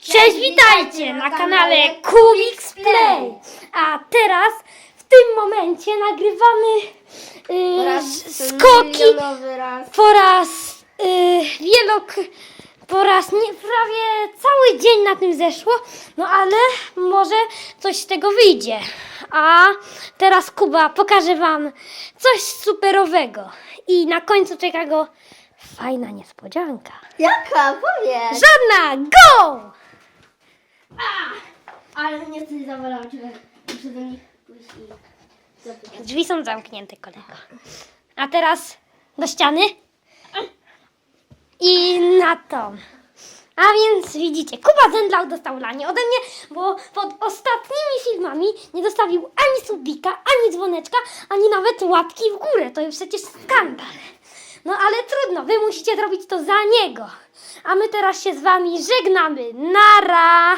Cześć, witajcie na kanale Kubix Play. A teraz w tym momencie nagrywamy y, skoki Milionowy raz. po raz y, wielok, po raz nie, prawie cały dzień na tym zeszło, no ale może coś z tego wyjdzie. A teraz Kuba pokaże wam coś superowego i na końcu czeka go fajna niespodzianka. Jaka? Powiedz. Żadna, go! Ale nie chcę zawalać, że muszę do nich pójść i zapytać. Drzwi są zamknięte, kolego. A teraz do ściany. I na to. A więc widzicie, Kuba Zendlał dostał lanie ode mnie, bo pod ostatnimi filmami nie dostawił ani subika, ani dzwoneczka, ani nawet łapki w górę. To jest przecież skandal. No ale trudno, wy musicie zrobić to za niego. A my teraz się z wami żegnamy. Nara!